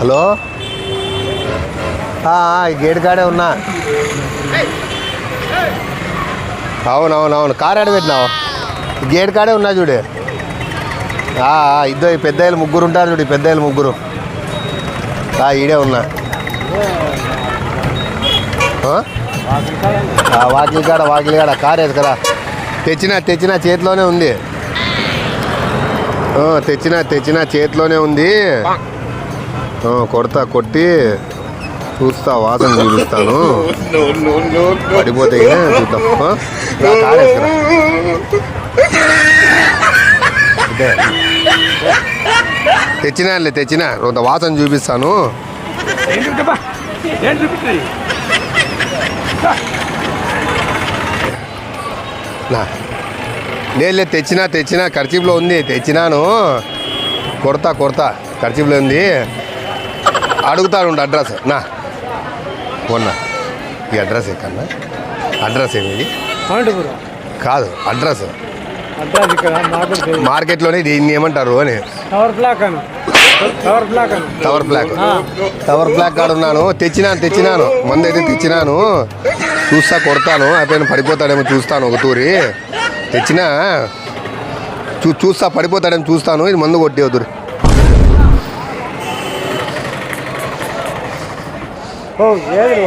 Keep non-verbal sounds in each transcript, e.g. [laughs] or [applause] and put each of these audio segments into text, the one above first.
Hello? ఈ gate కాడే ఉన్నా. అవునవునవును కార్ ఆడ పెట్టినావు? గేట్ కాడే ఉన్నా చూడు. ఇద్దరు ఈ పెద్దయ్యలు ముగ్గురు ఉంటారు చూడు ఈ పెద్దయ్యలు ముగ్గురు. ఆ, ఈడే ఉన్నా. ఆ? వాకిలి కాడ వాకిలి కాడ కారు కదా తెచ్చిన తెచ్చిన చేతిలోనే ఉంది. తెచ్చిన తెచ్చిన చేతిలోనే ఉంది. కొడతా కొట్టి చూస్తా వాసన చూపిస్తాను. [laughs] పడిపోతే చూద్దాం. ఇదే. తెచ్చినానులే తెచ్చిన. కొంత వాసన చూపిస్తాను. నా. లేదు తెచ్చినా తెచ్చినా. ఖర్చీపులో ఉంది తెచ్చినాను. కొడతా కొడతా. ఖర్చీపులో ఉంది. అడుగుతాడు అడ్రస్. నా. మొన్న ఈ అడ్రస్ ఎక్కడన్నా? అడ్రస్ అనంతపురం కాదు అడ్రస్. మార్కెట్లోనే దీన్ని ఏమంటారు అని. టవర్ బ్లాక్ అను. టవర్ బ్లాక్ అను. Tower block. టవర్ బ్లాక్ కాడ ఉన్నాను. తెచ్చినాను తెచ్చినాను. మందు అయితే తెచ్చినాను. చూస్తా కొడతాను. అయిపోయిన పడిపోతాడేమో చూస్తాను ఒక తూరి. తెచ్చినా. చూ చూస్తా పడిపోతాడేమో చూస్తాను. ఇది మందు కొట్టి ఏది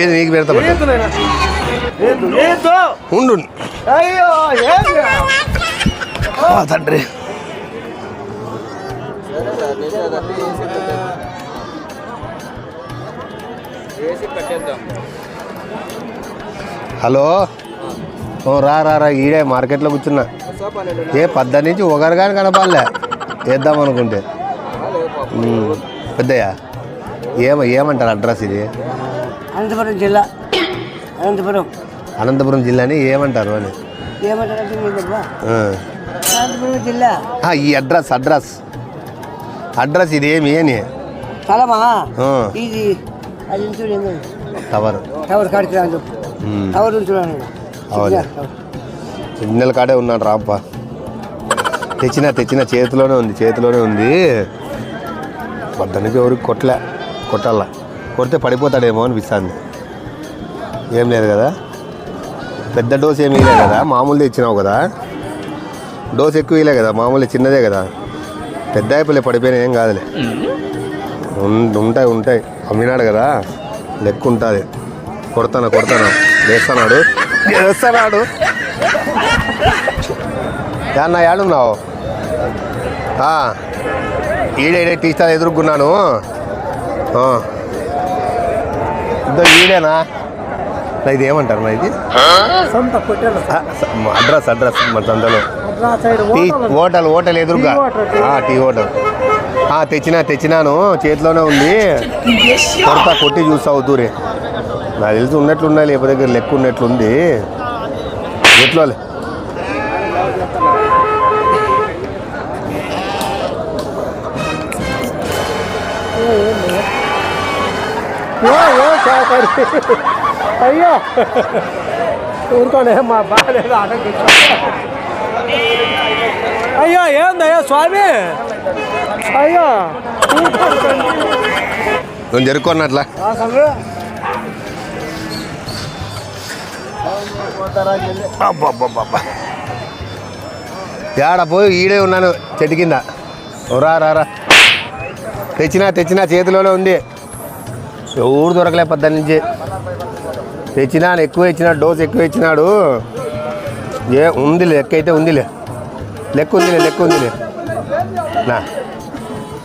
ఏది నీకు పెడతా ఉండు. తండ్రి. హలో? ఓ రా రా రా ఈడే మార్కెట్లో కూర్చున్నా. ఏ పద్ద నుంచి ఒకరు కానీ కనపాలే వేద్దాం అనుకుంటే. పెద్దయ్యా ఏమ ఏమంటారు అడ్రస్ ఇది? అనంతపురం జిల్లా. అనంతపురం. అనంతపురం జిల్లాని ఏమంటారు అని? జిల్లా. ఈ అడ్రస్ అడ్రస్. అడ్రస్ ఇది ఏమి అని? ఇది టవర్. టవర్ కాడికి రాదు. ఉమ్. టవర్ అవును. సిగ్నల్ కాడే ఉన్నాడు రాంప తెచ్చిన తెచ్చిన చేతిలోనే ఉంది చేతిలోనే ఉంది. వద్దనికి ఎవరికి కొట్టలే కొట్టాల. కొడితే పడిపోతాడేమో అనిపిస్తుంది. ఏం లేదు కదా. పెద్ద డోస్ ఏమి ఇలే కదా మామూలుది ఇచ్చినావు కదా. డోస్ ఎక్కువ ఇలే కదా మామూలు చిన్నదే కదా. పెద్ద అయిపోలే పడిపోయినా ఏం కాదులే. ఉంటాయి ఉంటాయి. అమ్మినాడు కదా లెక్క ఉంటుంది కొడతాను కొడతాను. వేస్తున్నాడు వేస్తాడు అన్న ఏడున్నావు ఈడేడే టీ స్టాల్ ఎదుర్కొన్నాను. ఆ. ఇదో ఈడేనా? నా ఇది ఏమంటారు నా ఇది? అడ్రస్ అడ్రస్ మన సంతలో. టీ హోటల్ హోటల్ ఎదురుగా. టీ హోటల్, తెచ్చినా తెచ్చినాను. చేతిలోనే ఉంది. కొడతా కొట్టి చూస్తా అవుతూరి నాకు తెలిసి ఉన్నట్లు ఉన్నాయి లేకపోతే దగ్గర లెక్క ఉన్నట్లుంది. ఎట్లో ఏ, ఏ, చాకరి. అయ్యో ఊరుకోనే మా బాగాలేదు ఆటకి అయ్యో ఏందయ్యా స్వామి అయ్యో ఊరుకోండి. నువ్వు జరుపుకున్నట్లా ఏడ పోయి ఈడే ఉన్నాను చెట్టు కింద. రా రా తెచ్చినా తెచ్చినా చేతిలోనే ఉంది. ఎవరు దొరకలే పద్దెనిమిది నుంచి. తెచ్చినా ఎక్కువ ఇచ్చినాడు డోస్ ఎక్కువ ఇచ్చినాడు. ఏ ఉందిలే లెక్క అయితే ఉందిలే. లెక్క ఉందిలే లెక్క ఉందిలే. నా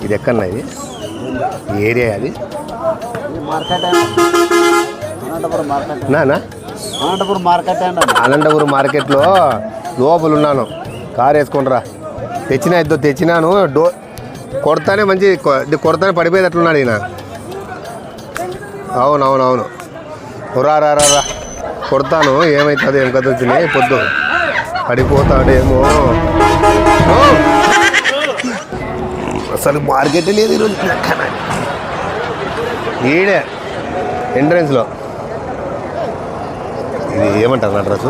ఇది ఎక్కన్నా ఇది? ఏరియా అది? నా అనంతపురం మార్కెట్ అనంతపురం మార్కెట్లో లోపల ఉన్నాను కారు వేసుకుంటారా తెచ్చిన ఇద్దరు తెచ్చినాను. డో కొడతానే మంచి కొడతానే పడిపోయేది కొడతానే పడిపోయేటట్లున్నాడు ఈయన. అవునవునవును. రా రా రా రా. కొడతాను. ఏమవుతుంది ఏం కథ వచ్చినాయి పొద్దు. పడిపోతాడేమో. అసలు మార్కెట్ లేదు ఈరోజు. ఈడే ఎంట్రన్స్లో. ఇది ఏమంటారు అడ్రస్?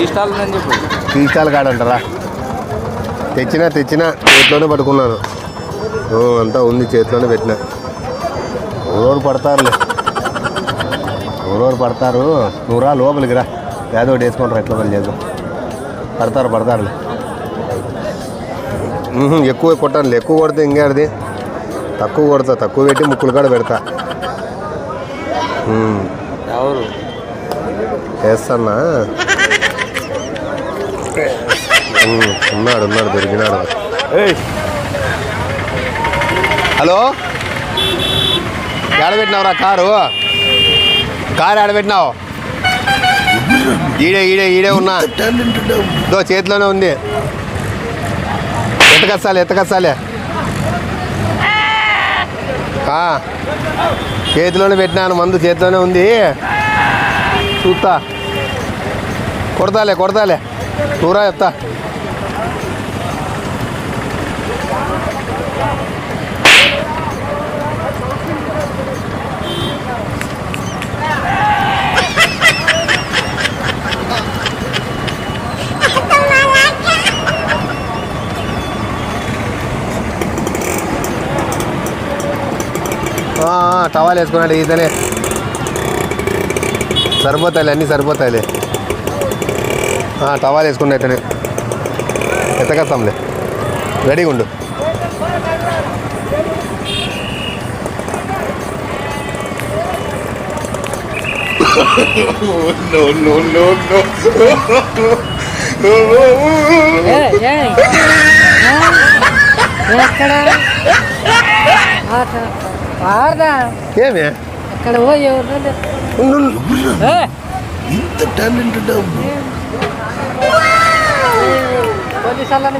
ఈ స్టాల్ చెప్పు కాడంటారా? తెచ్చినా తెచ్చినా చేతిలోనే పట్టుకున్నాను. అంతా ఉంది చేతిలోనే పెట్టిన. ఎవరెవరు పడతారులే ఎవరెవరు పడతారు. నువ్వు రా లోపలికి రా. ఏదో ఒకటి వేసుకుంటారు ఎట్లా పని చేద్దాం. పడతారు పడతారులే ఎక్కువ కొట్టానులే. ఎక్కువ కొడితే ఇంకేది తక్కువ కొడతా తక్కువ పెట్టి ముక్కులు కాడ పెడతా. ఎవరు? వేస్తానా ఉన్నాడు ఉన్నాడు దొరికినాడు. హలో? ఏడబెట్టినావురా కారు? కారు ఏడబెట్టినావు ఈడే ఈడే ఈడే ఉన్నా. దో చేతిలోనే ఉంది. ఎత్తకస్తాలే ఎత్తకస్తాలే ఆ, చేతిలోనే పెట్టినాను మందు చేతిలోనే ఉంది. చూస్తా కొడతాలే కొడతాలే. నూరా చెప్తా. తవాలు ఆ, వేసుకున్నాడు ఈతనే. సరిపోతాయిలే అన్నీ సరిపోతాయిలే. ఆ, టవాల్ వేసుకున్నా ఇతనే. ఎత్తకస్తాంలే రెడీగా ఉండు ఎక్కడ? ఎవరు ఉండు, ఉండు. పోలీసు వాళ్ళని